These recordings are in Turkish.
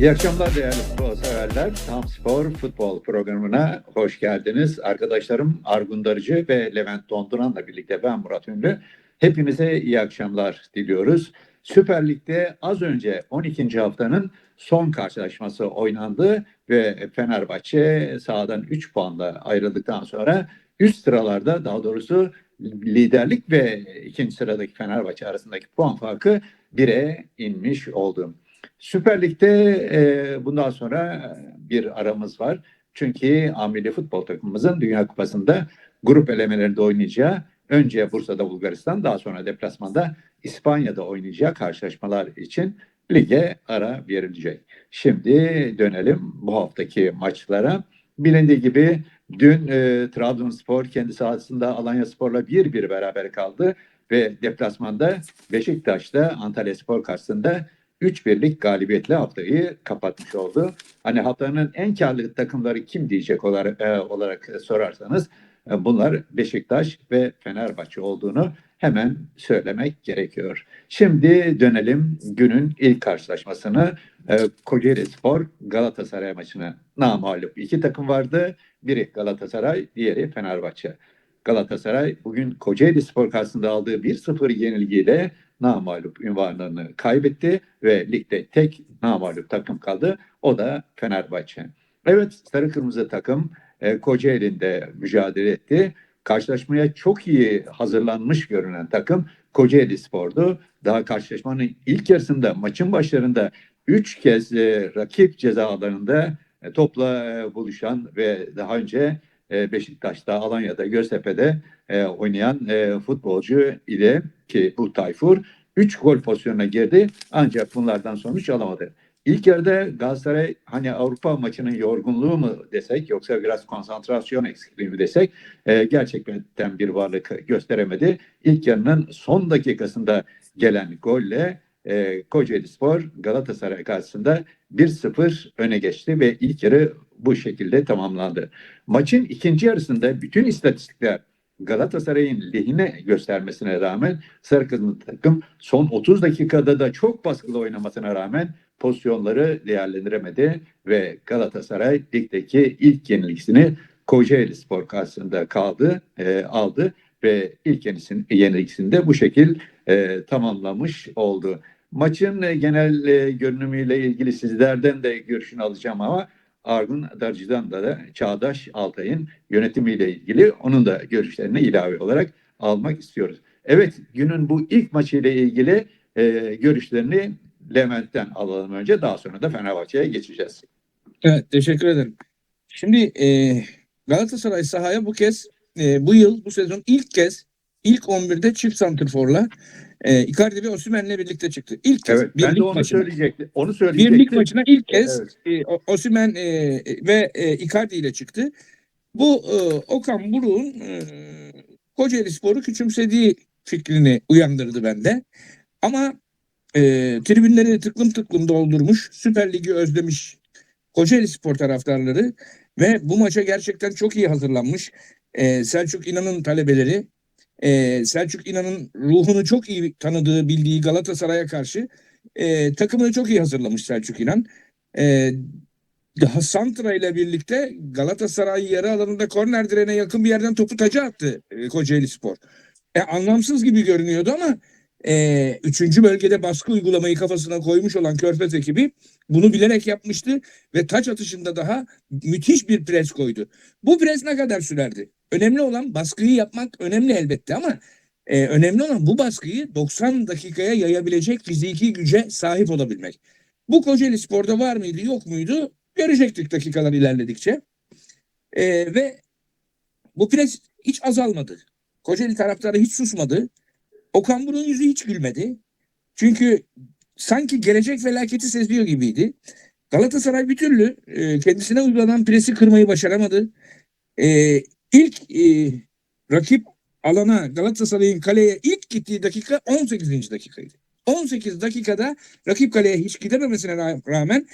İyi akşamlar değerli futbol severler. Tam Spor futbol programına hoş geldiniz. Arkadaşlarım Argun Darıcı ve Levent Donduran'la birlikte ben Murat Ünlü. Hepinize iyi akşamlar diliyoruz. Süper Lig'de az önce 12. haftanın son karşılaşması oynandı ve Fenerbahçe sahadan 3 puanla ayrıldıktan sonra üst sıralarda daha doğrusu liderlik ve ikinci sıradaki Fenerbahçe arasındaki puan farkı 1'e inmiş oldu. Süper Lig'de e, bundan sonra bir aramız var. Çünkü Amili futbol takımımızın Dünya Kupası'nda grup elemelerinde oynayacağı önce Bursa'da Bulgaristan daha sonra deplasmanda İspanya'da oynayacağı karşılaşmalar için lige ara verilecek. Şimdi dönelim bu haftaki maçlara. Bilindiği gibi dün e, Trabzonspor kendi sahasında Alanya Spor'la 1-1 beraber kaldı ve deplasmanda Beşiktaş'ta Antalya Spor karşısında 3-1'lik galibiyetle haftayı kapatmış oldu. Hani haftanın en karlı takımları kim diyecek olarak, e, olarak sorarsanız e, bunlar Beşiktaş ve Fenerbahçe olduğunu hemen söylemek gerekiyor. Şimdi dönelim günün ilk karşılaşmasını. E, Kocaeli Spor Galatasaray maçına namağlup iki takım vardı. Biri Galatasaray, diğeri Fenerbahçe. Galatasaray bugün Kocaeli Spor karşısında aldığı 1-0 yenilgiyle namağlup ünvanını kaybetti ve ligde tek namağlup takım kaldı. O da Fenerbahçe. Evet sarı kırmızı takım e, Kocaeli'nde mücadele etti. Karşılaşmaya çok iyi hazırlanmış görünen takım Kocaeli Spor'du. Daha karşılaşmanın ilk yarısında maçın başlarında 3 kez e, rakip ceza alanında e, topla e, buluşan ve daha önce e, Beşiktaş'ta, Alanya'da, Göztepe'de e, oynayan e, futbolcu ile ki bu Tayfur 3 gol pozisyonuna girdi ancak bunlardan sonuç alamadı. İlk yarıda Galatasaray hani Avrupa maçının yorgunluğu mu desek yoksa biraz konsantrasyon eksikliği mi desek e, gerçekten bir varlık gösteremedi. İlk yarının son dakikasında gelen golle e, Kocaeli Spor Galatasaray karşısında 1-0 öne geçti ve ilk yarı bu şekilde tamamlandı. Maçın ikinci yarısında bütün istatistikler Galatasaray'ın lehine göstermesine rağmen Sarı Kırmızı takım son 30 dakikada da çok baskılı oynamasına rağmen pozisyonları değerlendiremedi ve Galatasaray ligdeki ilk yenilikisini Kocaeli Spor karşısında kaldı, e, aldı ve ilk yenilisini, yenilikisini de bu şekil e, tamamlamış oldu. Maçın e, genel e, görünümüyle ilgili sizlerden de görüşünü alacağım ama Argun Darcı'dan da, da Çağdaş Altay'ın yönetimiyle ilgili onun da görüşlerini ilave olarak almak istiyoruz. Evet günün bu ilk maçıyla ilgili e, görüşlerini Levent'ten alalım önce daha sonra da Fenerbahçe'ye geçeceğiz. Evet teşekkür ederim. Şimdi e, Galatasaray sahaya bu kez e, bu yıl bu sezon ilk kez ilk 11'de çift santrforla e, Icardi ve Osimhen'le birlikte çıktı. İlk kez Evet ben de onu maçına. söyleyecektim. Onu söyleyecektim. Bir lig maçına ilk kez Evet. e, Osimhen e, ve e, Icardi ile çıktı. Bu e, Okan Buruk'un e, Kocaeli Spor'u küçümsediği fikrini uyandırdı bende. Ama e, tribünleri tıklım tıklım doldurmuş, Süper Lig'i özlemiş Kocaeli Spor taraftarları ve bu maça gerçekten çok iyi hazırlanmış. E, Selçuk İnan'ın talebeleri, e, Selçuk İnan'ın ruhunu çok iyi tanıdığı, bildiği Galatasaray'a karşı e, takımını çok iyi hazırlamış Selçuk İnan. E, daha Santra ile birlikte Galatasaray yarı alanında korner direğine yakın bir yerden topu taca attı e, Kocaeli Spor. E, anlamsız gibi görünüyordu ama e, üçüncü bölgede baskı uygulamayı kafasına koymuş olan Körfez ekibi bunu bilerek yapmıştı ve taç atışında daha müthiş bir pres koydu. Bu pres ne kadar sürerdi? Önemli olan baskıyı yapmak önemli elbette ama e, önemli olan bu baskıyı 90 dakikaya yayabilecek fiziki güce sahip olabilmek. Bu Kocaeli Spor'da var mıydı yok muydu görecektik dakikalar ilerledikçe. E, ve bu pres hiç azalmadı. Kocaeli taraftarı hiç susmadı. Okan Buruk'un yüzü hiç gülmedi. Çünkü sanki gelecek felaketi seziyor gibiydi. Galatasaray bir türlü e, kendisine uygulanan presi kırmayı başaramadı. E, ilk e, rakip alana Galatasaray'ın kaleye ilk gittiği dakika 18. dakikaydı. 18 dakikada rakip kaleye hiç gidememesine ra- rağmen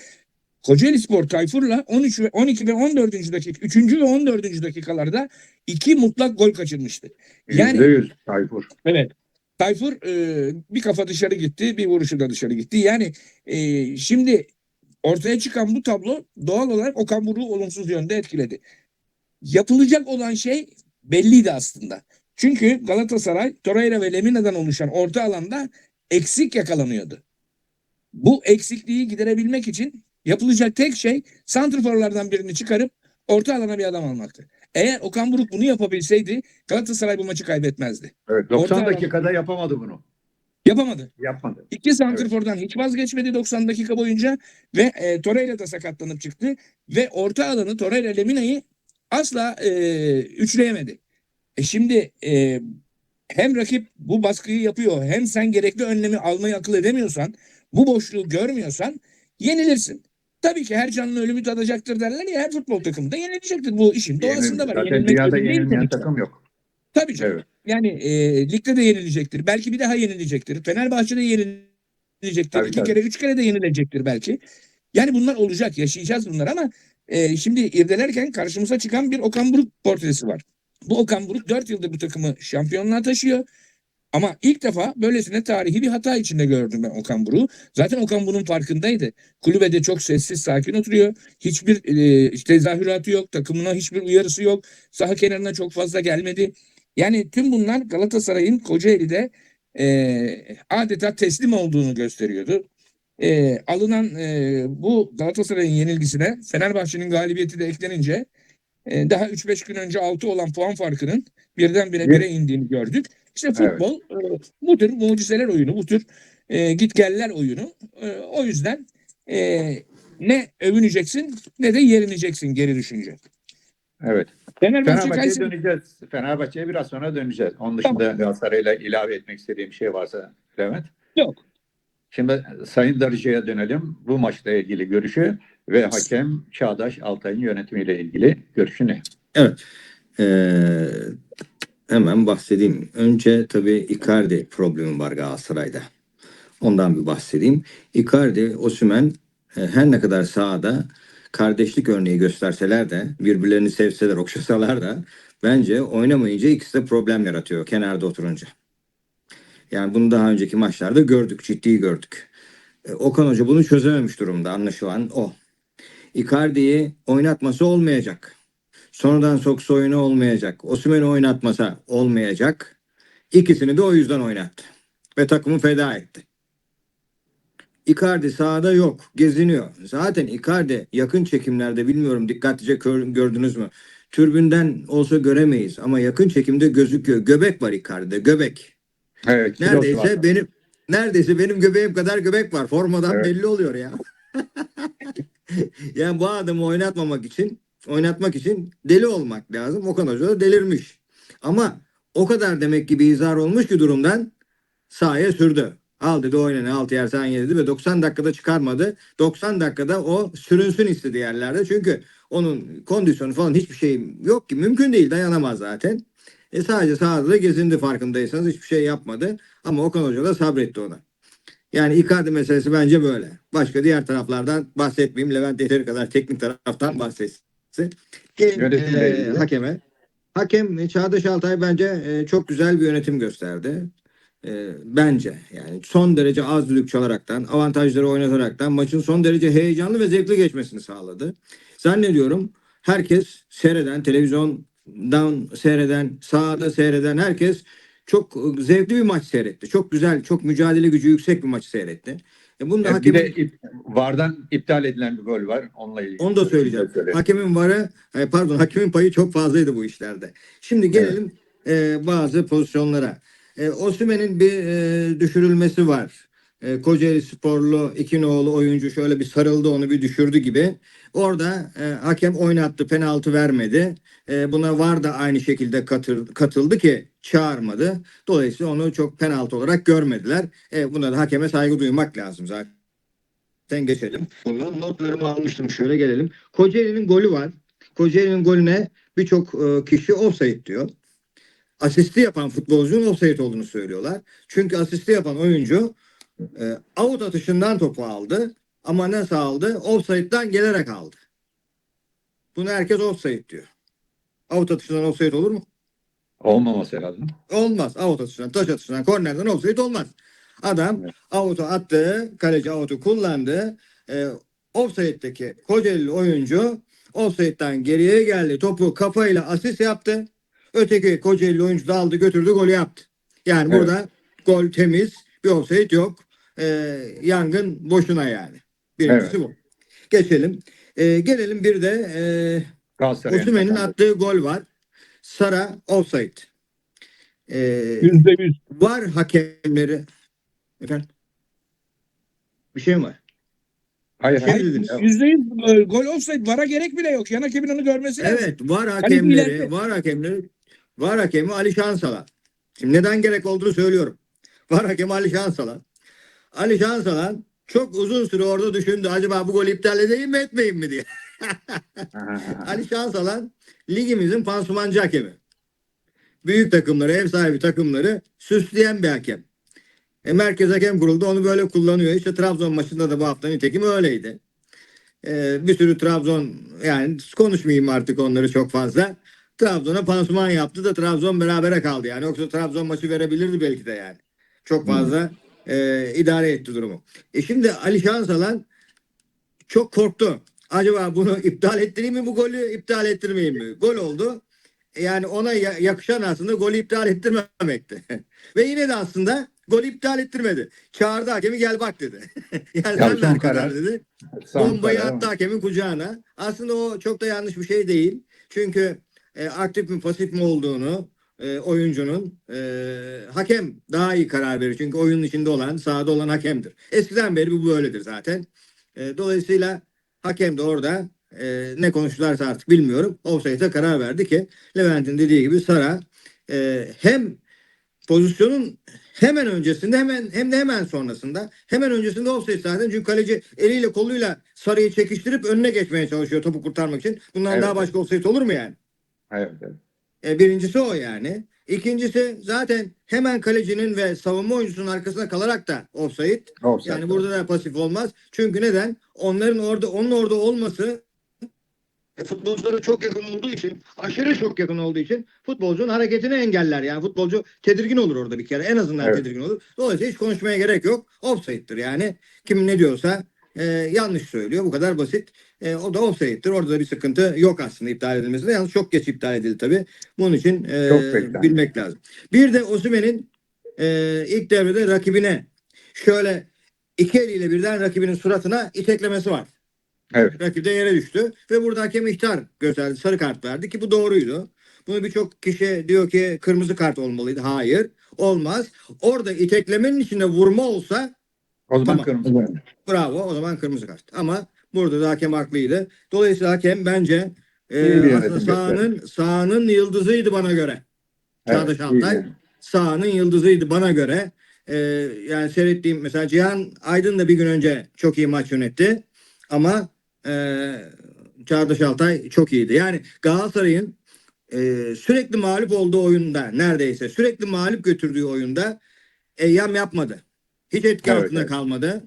Kocaeli Spor Tayfur'la 13 ve 12 ve 14. dakika 3. ve 14. dakikalarda iki mutlak gol kaçırmıştı. Yani Yüzde yüz Tayfur. Evet. Tayfur e, bir kafa dışarı gitti, bir vuruşu da dışarı gitti. Yani e, şimdi ortaya çıkan bu tablo doğal olarak Okan Buruk'u olumsuz yönde etkiledi. Yapılacak olan şey belliydi aslında. Çünkü Galatasaray, Torreira ve Lemina'dan oluşan orta alanda eksik yakalanıyordu. Bu eksikliği giderebilmek için yapılacak tek şey santrforlardan birini çıkarıp orta alana bir adam almaktı. Eğer Okan Buruk bunu yapabilseydi Galatasaray bu maçı kaybetmezdi. Evet, 90 Orta- dakikada yapamadı bunu. Yapamadı. Yapmadı. İki santrfordan hiç vazgeçmedi 90 dakika boyunca ve e, Torreira da sakatlanıp çıktı ve orta alanı Torreira Lemina'yı asla e, üçleyemedi. E şimdi e, hem rakip bu baskıyı yapıyor hem sen gerekli önlemi almayı akıl edemiyorsan bu boşluğu görmüyorsan yenilirsin. Tabii ki her canlı ölümü tadacaktır derler ya her futbol takımı da yenilecektir. Bu işin doğasında var. Zaten Yenilmek dünyada değil yenilmeyen tabii takım yok. Tabii canım. Evet. Yani e, ligde de yenilecektir. Belki bir daha yenilecektir. Fenerbahçe'de yenilecektir. Tabii, İki tabii. kere, üç kere de yenilecektir belki. Yani bunlar olacak. Yaşayacağız bunlar ama e, şimdi irdelerken karşımıza çıkan bir Okan Buruk portresi var. Bu Okan Buruk 4 yıldır bu takımı şampiyonluğa taşıyor. Ama ilk defa böylesine tarihi bir hata içinde gördüm ben Okan Buruk'u. Zaten Okan bunun farkındaydı. Kulübede çok sessiz, sakin oturuyor. Hiçbir e, tezahüratı yok. Takımına hiçbir uyarısı yok. Saha kenarına çok fazla gelmedi. Yani tüm bunlar Galatasaray'ın Kocaeli'de e, adeta teslim olduğunu gösteriyordu. E, alınan e, bu Galatasaray'ın yenilgisine Fenerbahçe'nin galibiyeti de eklenince e, daha 3-5 gün önce 6 olan puan farkının birdenbire Bir- 1'e indiğini gördük. İşte futbol e, bu tür mucizeler oyunu, bu tür e, gitgeller oyunu. E, o yüzden e, ne övüneceksin ne de yerineceksin geri düşünce. Evet. Fenerbahçe Fenerbahçe'ye Kayseri döneceğiz. Fenerbahçe'ye biraz sonra döneceğiz. Onun dışında Galatasaray'la ilave etmek istediğim şey varsa Levent. Yok. Şimdi Sayın Darıcı'ya dönelim. Bu maçla ilgili görüşü ve hakem Çağdaş Altay'ın yönetimiyle ilgili görüşü ne? Ee, hemen bahsedeyim. Önce tabii Icardi problemi var Galatasaray'da. Ondan bir bahsedeyim. Icardi, Osimhen e, her ne kadar sahada kardeşlik örneği gösterseler de birbirlerini sevseler, okşasalar da bence oynamayınca ikisi de problem yaratıyor kenarda oturunca. Yani bunu daha önceki maçlarda gördük, ciddi gördük. E, Okan Hoca bunu çözememiş durumda anlaşılan o. Icardi'yi oynatması olmayacak. Sonradan soksa oyunu olmayacak. Osimhen'i oynatmasa olmayacak. İkisini de o yüzden oynattı. Ve takımı feda etti. Icardi sahada yok. Geziniyor. Zaten Icardi yakın çekimlerde bilmiyorum dikkatlice gördünüz mü? Türbünden olsa göremeyiz ama yakın çekimde gözüküyor. Göbek var Icardi'de. Göbek. Evet. kilosu var. Neredeyse benim neredeyse benim göbeğim kadar göbek var. Formadan Evet. belli oluyor ya. yani bu adamı oynatmamak için, oynatmak için deli olmak lazım. Okan Hoca da delirmiş. Ama o kadar demek ki bir izar olmuş ki durumdan sahaya sürdü. Al dedi oyna ne altı yer sen ye dedi ve 90 dakikada çıkarmadı. 90 dakikada o sürünsün istedi yerlerde. Çünkü onun kondisyonu falan hiçbir şey yok ki. Mümkün değil dayanamaz zaten. E sadece sahada da gezindi farkındaysanız hiçbir şey yapmadı. Ama Okan Hoca da sabretti ona. Yani Icardi meselesi bence böyle. Başka diğer taraflardan bahsetmeyeyim. Levent yeteri kadar teknik taraftan bahsetsin. Gelin e, hakeme. Hakem e, Çağdaş Altay bence e, çok güzel bir yönetim gösterdi. E, bence yani son derece az düdük çalaraktan, avantajları oynataraktan maçın son derece heyecanlı ve zevkli geçmesini sağladı. Zannediyorum herkes seyreden, televizyondan seyreden, sahada seyreden herkes çok e, zevkli bir maç seyretti. Çok güzel, çok mücadele gücü yüksek bir maç seyretti. E bunu da Evet, bir hakemin, de ip- VAR'dan iptal edilen bir gol var. Onunla ilgili. onu da söyleyeceğim. Söyle. Hakemin varı, e, pardon hakemin payı çok fazlaydı bu işlerde. Şimdi gelelim e, bazı pozisyonlara. E, Osimhen'in bir e, düşürülmesi var. E, Kocaeli sporlu iki nolu oyuncu şöyle bir sarıldı onu bir düşürdü gibi. Orada e, hakem oynattı penaltı vermedi. E, buna var da aynı şekilde katır, katıldı ki çağırmadı. Dolayısıyla onu çok penaltı olarak görmediler. E, buna da hakeme saygı duymak lazım zaten. Sen geçelim. Bunun notlarımı almıştım. Şöyle gelelim. Kocaeli'nin golü var. Kocaeli'nin golüne birçok e, kişi offside diyor. Asisti yapan futbolcunun offside olduğunu söylüyorlar. Çünkü asisti yapan oyuncu e, out atışından topu aldı. Ama nasıl aldı? Offside'dan gelerek aldı. Bunu herkes offside diyor. Out atışından offside olur mu? Olmaması lazım. Olmaz. Out atışından, taş atışından, kornerden offside olmaz. Adam Evet. out'u attı, kaleci out'u kullandı. E, offside'deki Kocaeli oyuncu offside'den geriye geldi. Topu kafayla asist yaptı. Öteki Kocaeli oyuncu da aldı götürdü golü yaptı. Yani Evet. burada gol temiz bir offside yok. Ee, yangın boşuna yani. Birincisi bu. Geçelim. Ee, gelelim bir de e, Osimhen'in attığı gol var. Sara offside. Ee, Yüzde yüz. var hakemleri. Efendim? Bir şey mi var? Hayır, Şey hayır. Yüzde yüz e, gol olsaydı vara gerek bile yok. Yan hakemin onu görmesi lazım. Evet var ileride. hakemleri, var hakemleri, var hakemi Ali Şansalan. Şimdi neden gerek olduğunu söylüyorum. Var hakemi Ali Şansalan. Ali Şansalan çok uzun süre orada düşündü. Acaba bu golü iptal edeyim mi etmeyeyim mi diye. Ali Şansalan ligimizin pansumancı hakemi. Büyük takımları, ev sahibi takımları süsleyen bir hakem. E, Merkez Hakem Kurulu onu böyle kullanıyor. İşte Trabzon maçında da bu hafta nitekim öyleydi. E, bir sürü Trabzon yani konuşmayayım artık onları çok fazla. Trabzon'a pansuman yaptı da Trabzon berabere kaldı yani. Yoksa Trabzon maçı verebilirdi belki de yani. Çok fazla e, idare etti durumu. E şimdi Ali Şansalan çok korktu. Acaba bunu iptal ettireyim mi bu golü iptal ettirmeyeyim mi? Gol oldu. E, Yani ona ya- yakışan aslında golü iptal ettirmemekti. Ve yine de aslında golü iptal ettirmedi. Çağırdı hakemi gel bak dedi. yani Ya sen karar karar. dedi. Son Bombayı karar attı hakemin kucağına. Aslında o çok da yanlış bir şey değil. Çünkü e, aktif mi pasif mi olduğunu e, oyuncunun e, hakem daha iyi karar verir. Çünkü oyunun içinde olan, sahada olan hakemdir. Eskiden beri bu böyledir zaten. E, dolayısıyla hakem de orada e, ne konuştularsa artık bilmiyorum. Offside'e karar verdi ki Levent'in dediği gibi Sara e, hem pozisyonun hemen öncesinde hemen hem de hemen sonrasında hemen öncesinde offside zaten çünkü kaleci eliyle koluyla Sarı'yı çekiştirip önüne geçmeye çalışıyor topu kurtarmak için. Bundan Evet. daha başka offside olur mu yani? Evet, evet. E, birincisi o yani. İkincisi zaten hemen kalecinin ve savunma oyuncusunun arkasına kalarak da offside. Offside. Yani burada da pasif olmaz. Çünkü neden? Onların orada onun orada olması futbolculara çok yakın olduğu için, aşırı çok yakın olduğu için futbolcunun hareketini engeller. Yani futbolcu tedirgin olur orada bir kere. En azından Evet. tedirgin olur. Dolayısıyla hiç konuşmaya gerek yok. Offside'dir yani. Kim ne diyorsa e, yanlış söylüyor. Bu kadar basit. E, o da offside'dir. Orada da bir sıkıntı yok aslında iptal edilmesinde. Yalnız çok geç iptal edildi tabii. Bunun için e, Çok bilmek lazım. Bir de Osimhen'in e, ilk devrede rakibine şöyle iki eliyle birden rakibinin suratına iteklemesi var. Evet. Rakip de yere düştü ve burada hakem ihtar gösterdi. Sarı kart verdi ki bu doğruydu. Bunu birçok kişi diyor ki kırmızı kart olmalıydı. Hayır. Olmaz. Orada iteklemenin içinde vurma olsa O zaman Tamam. kırmızı. bravo o zaman kırmızı kart. Ama burada da hakem haklıydı. Dolayısıyla hakem bence e, aslında sahanın, sahanın yıldızıydı bana göre. Çağdaş Evet, Altay iyi. sahanın yıldızıydı bana göre. Ee, yani seyrettiğim mesela Cihan Aydın da bir gün önce çok iyi maç yönetti. Ama e, Çağdaş Altay çok iyiydi. Yani Galatasaray'ın e, sürekli mağlup olduğu oyunda neredeyse sürekli mağlup götürdüğü oyunda eyyam yapmadı. Hiç etki Evet, altında evet. kalmadı.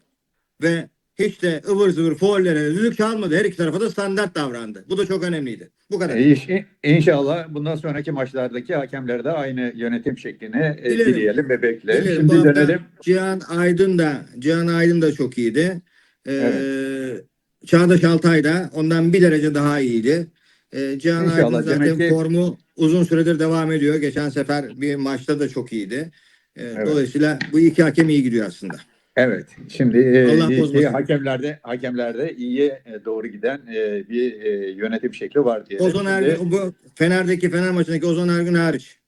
Ve hiç de ıvır zıvır faullere düdük çalmadı. Her iki tarafa da standart davrandı. Bu da çok önemliydi. Bu kadar. E, iş- İnşallah bundan sonraki maçlardaki hakemlere de aynı yönetim şeklini e, Dilerim. dileyelim ve bekleyelim. Dilerim. Şimdi dönelim. Cihan Aydın da Cihan Aydın da çok iyiydi. Ee, Çağdaş Altay da ondan bir derece daha iyiydi. Ee, Cihan İnşallah. Aydın zaten Demek ki- formu uzun süredir devam ediyor. Geçen sefer bir maçta da çok iyiydi. Evet. Dolayısıyla bu iki hakem iyi gidiyor aslında. Evet. Şimdi e, hakemlerde hakemlerde iyiye e, doğru giden e, bir e, yönetim şekli var diye. Ozan Ergün, bu Fener'deki Fener maçındaki Ozan Ergün hariç.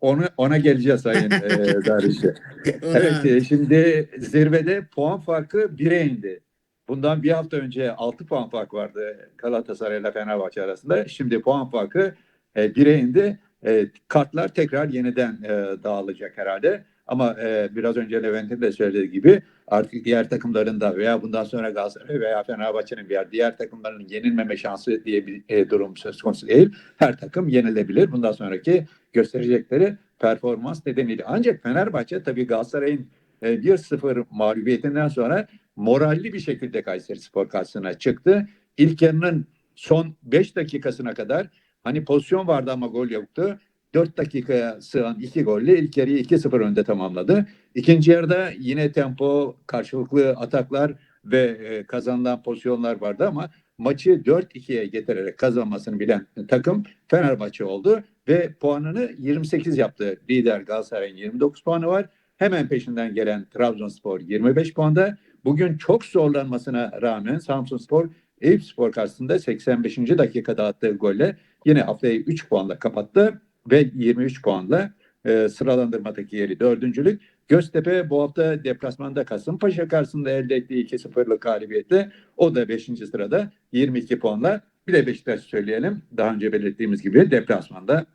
Onu ona geleceğiz sayın e. Ona- Evet, e, şimdi zirvede puan farkı 1'e indi. Bundan bir hafta önce 6 puan fark vardı Galatasaray ile Fenerbahçe arasında. Şimdi puan farkı e, 1'e indi. E, kartlar tekrar yeniden e, dağılacak herhalde. Ama e, biraz önce Levent'in de söylediği gibi artık diğer takımların da veya bundan sonra Galatasaray veya Fenerbahçe'nin veya diğer takımların yenilmeme şansı diye bir e, durum söz konusu değil. Her takım yenilebilir. Bundan sonraki gösterecekleri performans nedeniyle. Ancak Fenerbahçe tabii Galatasaray'ın e, 1-0 mağlubiyetinden sonra moralli bir şekilde Kayseri Spor karşısına çıktı. İlk yarının son 5 dakikasına kadar hani pozisyon vardı ama gol yoktu. 4 dakikaya sığan iki golle ilk yarıyı 2-0 önde tamamladı. İkinci yarıda yine tempo, karşılıklı ataklar ve e, kazanılan pozisyonlar vardı ama maçı 4-2'ye getirerek kazanmasını bilen takım Fenerbahçe oldu ve puanını 28 yaptı. Lider Galatasaray'ın 29 puanı var. Hemen peşinden gelen Trabzonspor 25 puanda. Bugün çok zorlanmasına rağmen Samsunspor Eyüpspor karşısında 85. dakikada attığı golle yine haftayı 3 puanla kapattı ve 23 puanla e, sıralandırmadaki yeri dördüncülük. Göztepe bu hafta deplasmanda Kasımpaşa karşısında elde ettiği 2-0'lık galibiyetle o da 5. sırada 22 puanla. Bir de Beşiktaş söyleyelim. Daha önce belirttiğimiz gibi deplasmanda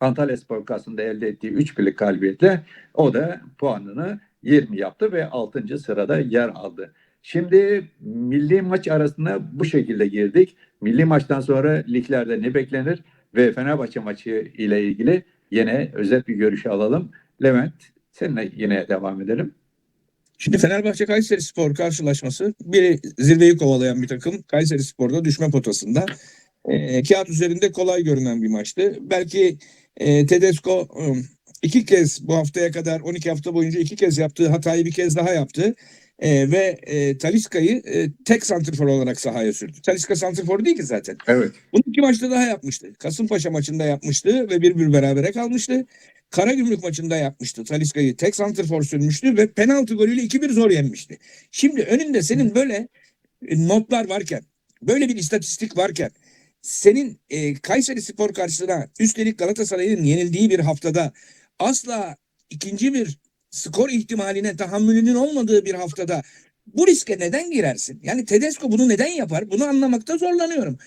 Antalya Spor karşısında elde ettiği 3 birlik galibiyetle o da puanını 20 yaptı ve 6. sırada yer aldı. Şimdi milli maç arasında bu şekilde girdik. Milli maçtan sonra liglerde ne beklenir ve Fenerbahçe maçı ile ilgili yine özet bir görüş alalım. Levent seninle yine devam edelim. Şimdi Fenerbahçe Kayseri Spor karşılaşması biri zirveyi kovalayan bir takım. Kayseri Spor'da düşme potasında. E, kağıt üzerinde kolay görünen bir maçtı. Belki e, Tedesco e, iki kez bu haftaya kadar 12 hafta boyunca iki kez yaptığı hatayı bir kez daha yaptı. E, ve e, Taliska'yı e, tek santrfor olarak sahaya sürdü. Taliska santrfor değil ki zaten. Evet. Bunu iki maçta daha yapmıştı. Kasımpaşa maçında yapmıştı ve bir bir berabere kalmıştı. Karagümrük maçında yapmıştı. Taliska'yı tek santrfor sürmüştü ve penaltı golüyle 2-1 zor yenmişti. Şimdi önünde senin böyle e, notlar varken, böyle bir istatistik varken, senin e, Kayseri Spor karşısına üstelik Galatasaray'ın yenildiği bir haftada asla ikinci bir skor ihtimaline tahammülünün olmadığı bir haftada bu riske neden girersin? Yani Tedesco bunu neden yapar? Bunu anlamakta zorlanıyorum.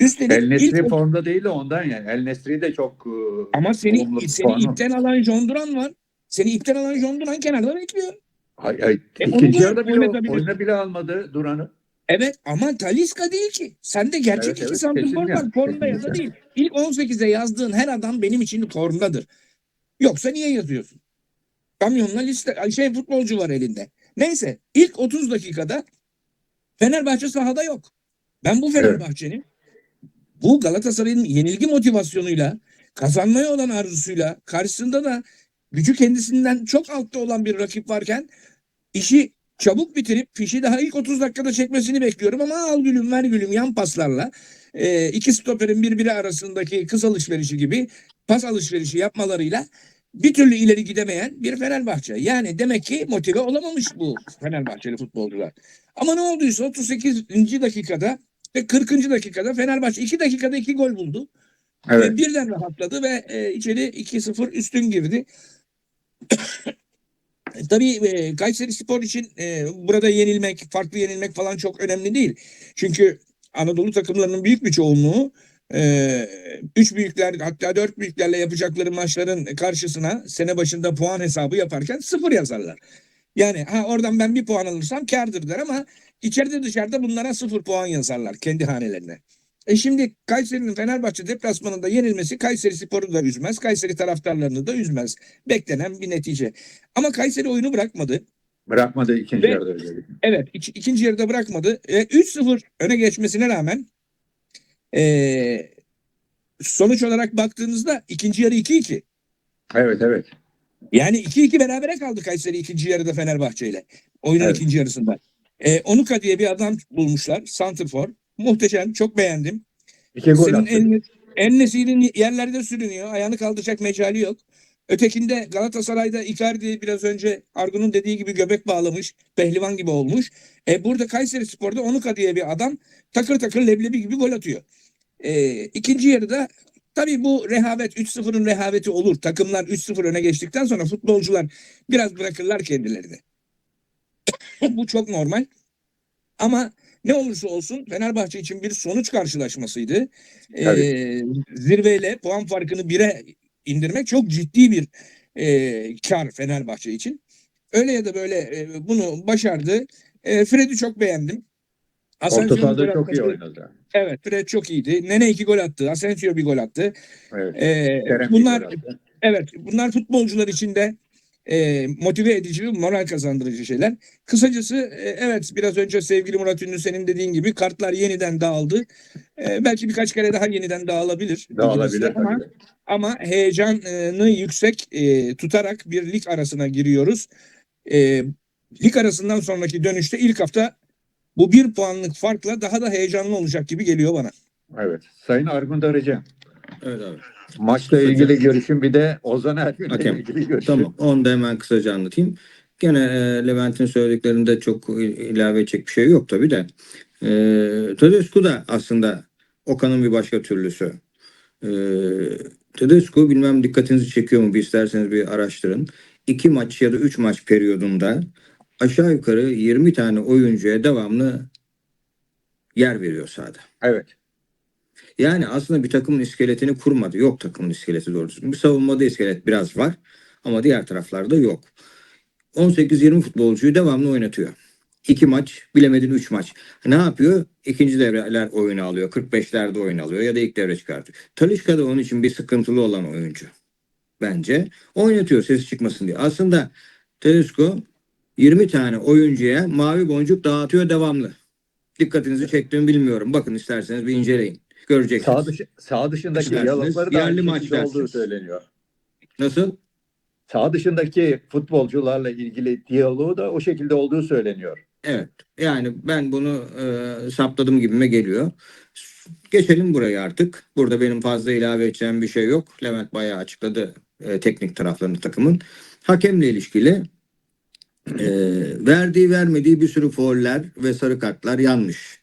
Üstelik El ilk Nesri formda değil de ondan yani. El Nesri de çok e, ama seni seni ipten alan John Duran var. Seni ipten alan John Duran kenarda bekliyor. Ay, ay, E, ikinci da yarıda bile oyuna bile almadı Duran'ı. Evet ama Taliska değil ki. Sende gerçek Evet, iki evet, santrfor var. Formda ya da değil. İlk 18'e yazdığın her adam benim için formdadır. Yoksa niye yazıyorsun? Kamyonla liste şey futbolcu var elinde. Neyse ilk 30 dakikada Fenerbahçe sahada yok. Ben bu Fenerbahçe'nin bu Galatasaray'ın yenilgi motivasyonuyla kazanmaya olan arzusuyla karşısında da gücü kendisinden çok altta olan bir rakip varken işi çabuk bitirip fişi daha ilk 30 dakikada çekmesini bekliyorum ama al gülüm ver gülüm yan paslarla e, iki stoperin birbiri arasındaki kız alışverişi gibi pas alışverişi yapmalarıyla bir türlü ileri gidemeyen bir Fenerbahçe. Yani demek ki motive olamamış bu Fenerbahçeli futbolcular. Ama ne olduysa 38. dakikada ve 40. dakikada Fenerbahçe 2 dakikada 2 gol buldu. Evet. Ve birden rahatladı ve e, içeri 2-0 üstün girdi. Tabii e, Kayseri Spor için e, burada yenilmek, farklı yenilmek falan çok önemli değil. Çünkü Anadolu takımlarının büyük bir çoğunluğu e, üç büyükler hatta dört büyüklerle yapacakları maçların karşısına sene başında puan hesabı yaparken sıfır yazarlar. Yani ha oradan ben bir puan alırsam kârdır der ama içeride dışarıda bunlara sıfır puan yazarlar kendi hanelerine. E şimdi Kayseri'nin Fenerbahçe deplasmanında yenilmesi Kayseri Spor'u da üzmez. Kayseri taraftarlarını da üzmez. Beklenen bir netice. Ama Kayseri oyunu bırakmadı. Bırakmadı ikinci Ve- yarıda. Evet ik- ikinci yarıda bırakmadı. E, 3-0 öne geçmesine rağmen e, sonuç olarak baktığınızda ikinci yarı 2-2. Evet evet. Yani 2-2 berabere kaldı Kayseri ikinci yarıda Fenerbahçe ile. Oyunun Evet. ikinci yarısında. E, Onuka diye bir adam bulmuşlar. Santrfor. Muhteşem. Çok beğendim. İki gol Senin elini, Ennesi'nin yerlerde sürünüyor. Ayağını kaldıracak mecali yok. Ötekinde Galatasaray'da Icardi biraz önce Argun'un dediği gibi göbek bağlamış. Pehlivan gibi olmuş. E burada Kayseri Spor'da Onuka diye bir adam takır takır leblebi gibi gol atıyor. E, ikinci yarıda tabii bu rehavet 3-0'ın rehaveti olur. Takımlar 3-0 öne geçtikten sonra futbolcular biraz bırakırlar kendilerini. bu çok normal. Ama ne olursa olsun Fenerbahçe için bir sonuç karşılaşmasıydı. Ee, zirveyle puan farkını bire indirmek çok ciddi bir e, kar Fenerbahçe için. Öyle ya da böyle e, bunu başardı. E, Fred'i çok beğendim. Orta Asensio'nun sahada çok iyi oynadı. Evet Fred çok iyiydi. Nene iki gol attı. Asensio bir gol attı. Evet. E, Kerem iyi bunlar attı. Evet bunlar futbolcular için de e, motive edici moral kazandırıcı şeyler. Kısacası e, evet biraz önce sevgili Murat Ünlü senin dediğin gibi kartlar yeniden dağıldı. E, belki birkaç kere daha yeniden dağılabilir. Dağılabilir Ama, tabii. ama heyecanı yüksek e, tutarak bir lig arasına giriyoruz. E, lig arasından sonraki dönüşte ilk hafta bu bir puanlık farkla daha da heyecanlı olacak gibi geliyor bana. Evet. Sayın Argun Darıcı. Evet abi. Maçla ilgili görüşüm bir de Ozan Ergün'le Hakem. ilgili görüşüm. Tamam. Onu da hemen kısaca anlatayım. Gene e, Levent'in söylediklerinde çok il- ilave edecek bir şey yok tabii de. E, Tedesco da aslında Okan'ın bir başka türlüsü. E, Tedesco bilmem dikkatinizi çekiyor mu bir isterseniz bir araştırın. İki maç ya da üç maç periyodunda aşağı yukarı 20 tane oyuncuya devamlı yer veriyor sahada. Evet. Yani aslında bir takımın iskeletini kurmadı. Yok takımın iskeleti doğru düzgün. Bir savunmada iskelet biraz var ama diğer taraflarda yok. 18-20 futbolcuyu devamlı oynatıyor. İki maç, bilemedin üç maç. Ne yapıyor? İkinci devreler oyunu alıyor. 45'lerde oyun alıyor ya da ilk devre çıkartıyor. Talişka da onun için bir sıkıntılı olan oyuncu. Bence. Oynatıyor sesi çıkmasın diye. Aslında Tedesco 20 tane oyuncuya mavi boncuk dağıtıyor devamlı. Dikkatinizi çektiğimi bilmiyorum. Bakın isterseniz bir inceleyin. Göreceksiniz. Sağ, dışı, sağ dışındaki diyalogları da yerli maç olduğu söyleniyor. Nasıl? Sağ dışındaki futbolcularla ilgili diyaloğu da o şekilde olduğu söyleniyor. Evet. Yani ben bunu e, saptadım gibime geliyor. Geçelim buraya artık. Burada benim fazla ilave edeceğim bir şey yok. Levent bayağı açıkladı e, teknik taraflarını takımın. Hakemle ilişkili e, verdiği vermediği bir sürü fauller ve sarı kartlar yanlış.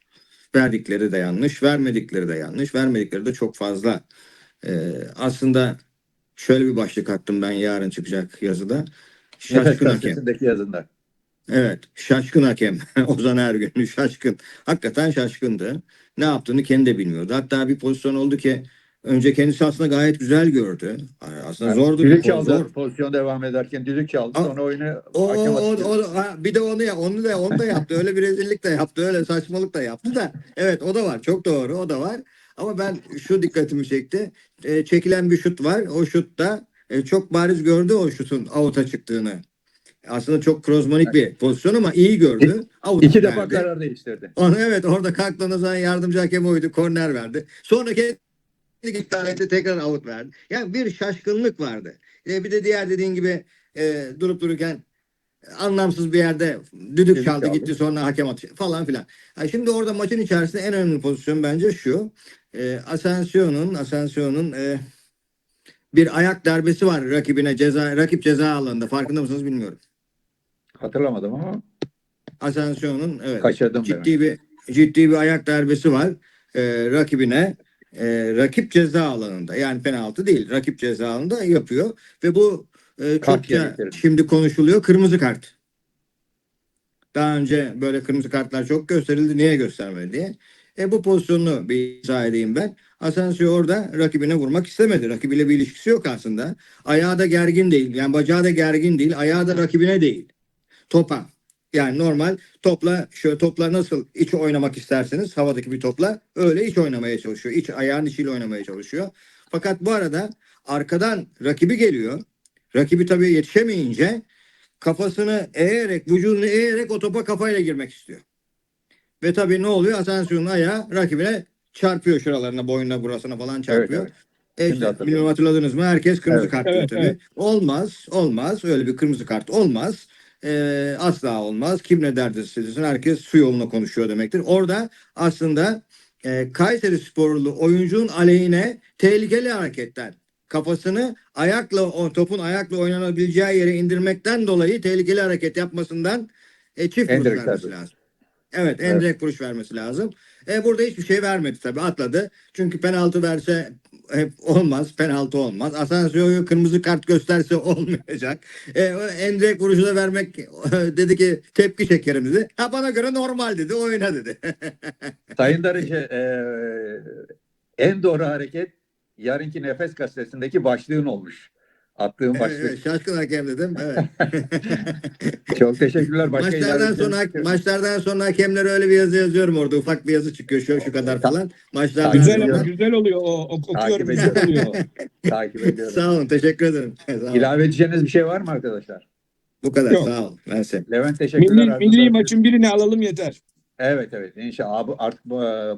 Verdikleri de yanlış, vermedikleri de yanlış. Vermedikleri de çok fazla. E, aslında şöyle bir başlık attım ben yarın çıkacak yazıda. Şaşkın hakem. yazında. Evet, şaşkın hakem. Ozan Ergün şaşkın. Hakikaten şaşkındı. Ne yaptığını kendi de bilmiyordu. Hatta bir pozisyon oldu ki önce kendisi aslında gayet güzel gördü. Yani Aslında zordu bir Düdük çaldı. Zor. Pozisyon devam ederken düdük çaldı. A- Sonra oyunu O, o, o, o- bir de onu ya onu da onu da yaptı. Öyle bir rezillik de yaptı. Öyle saçmalık da yaptı da. Evet o da var. Çok doğru. O da var. Ama ben şu dikkatimi çekti. E, çekilen bir şut var. O şutta e, çok bariz gördü o şutun out'a çıktığını. Aslında çok krozmanik bir pozisyon ama iyi gördü. Out İki defa verdi. karar değiştirdi. Onu evet orada zaman yardımcı hakem oydu. Korner verdi. Sonra kendi iptal etti tekrar out verdi. Yani bir şaşkınlık vardı. E, bir de diğer dediğin gibi e, durup dururken anlamsız bir yerde düdük Düdük çaldı çaldı. gitti sonra hakem atıyor falan filan. Ha, şimdi orada maçın içerisinde en önemli pozisyon bence şu. E, Asensio'nun Asensio'nun e, bir ayak darbesi var rakibine ceza rakip ceza alanında. Farkında mısınız bilmiyorum. Hatırlamadım ama Asensio'nun evet kaçırdım ciddi bir ciddi bir ayak darbesi var e, rakibine e, rakip ceza alanında yani penaltı değil rakip ceza alanında yapıyor ve bu e, çokça şimdi konuşuluyor kırmızı kart. Daha önce böyle kırmızı kartlar çok gösterildi niye göstermedi diye. E, bu pozisyonu bir izah edeyim ben. Asensio orada rakibine vurmak istemedi. Rakibiyle bir ilişkisi yok aslında. Ayağı da gergin değil. Yani bacağı da gergin değil. Ayağı da rakibine değil. Topa. Yani normal topla şöyle topla nasıl iç oynamak isterseniz havadaki bir topla öyle iç oynamaya çalışıyor. İç ayağın içiyle oynamaya çalışıyor. Fakat bu arada arkadan rakibi geliyor. Rakibi tabii yetişemeyince kafasını eğerek, vücudunu eğerek o topa kafayla girmek istiyor. Ve tabii ne oluyor? Asensio'nun ayağı rakibine çarpıyor şuralarına, boynuna, burasına falan Evet, çarpıyor. evet. E Şimdi işte, hatırladım. bilmiyorum hatırladınız mı? Herkes kırmızı Evet. kart Evet, tabii. evet. Olmaz, olmaz. Öyle bir kırmızı kart olmaz. Ee, asla olmaz. Kim ne derdi istedirsin herkes su yoluna konuşuyor demektir. Orada aslında e, Kayseri sporlu oyuncunun aleyhine tehlikeli hareketler. Kafasını ayakla o topun ayakla oynanabileceği yere indirmekten dolayı tehlikeli hareket yapmasından e, çift vuruş Endirekt vermesi tabii. lazım. Evet, Evet. endirekt vuruş vermesi lazım. E, burada hiçbir şey vermedi tabii atladı. Çünkü penaltı verse hep olmaz. Penaltı olmaz. Asensio'yu kırmızı kart gösterse olmayacak. E, o endirekt vuruşu da vermek dedi ki tepki çekerim dedi. Ha bana göre normal dedi. Oyna dedi. Sayın Darıcı eee, en doğru hareket yarınki Nefes gazetesindeki başlığın olmuş. Attığım başlık. evet, şaşkın hakem dedim. Evet. Çok teşekkürler. Başka maçlardan sonra edeceğiniz- maçlardan sonra hakemlere öyle bir yazı yazıyorum orada. Ufak bir yazı çıkıyor şu şu kadar falan. Maçlardan Güzel sonra. ama güzel oluyor o. Okuyorum güzel ediyorum. oluyor. takip ediyorum. Sağ olun. Teşekkür ederim. Sağ olun. İlave edeceğiniz bir şey var mı arkadaşlar? Bu kadar. Yok. Sağ ol. Ben. Levent teşekkürler. Milli, milli maçın birini alalım yeter. Evet evet inşallah. Abi artık e,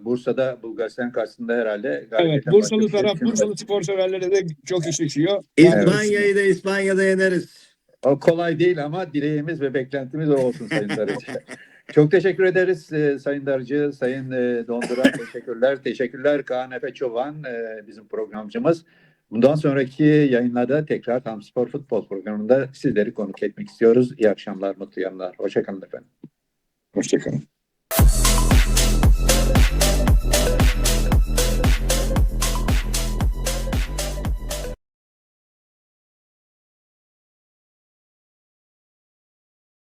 Bursa'da Bulgaristan karşısında herhalde Evet. Bursalı şey taraf. Bursalı spor severlere de çok iş düşüyor. İspanya'yı da İspanya'da yeneriz. O kolay değil ama dileğimiz ve beklentimiz o olsun Sayın Darıcı. Çok teşekkür ederiz e, Sayın Darıcı, Sayın e, Donduran teşekkürler. Teşekkürler Kaan Efe Çoban e, bizim programcımız. Bundan sonraki yayınlarda tekrar Tam Spor Futbol programında sizleri konuk etmek istiyoruz. İyi akşamlar, mutlu yanlar. Hoşçakalın efendim. Hoşçakalın. Thank you.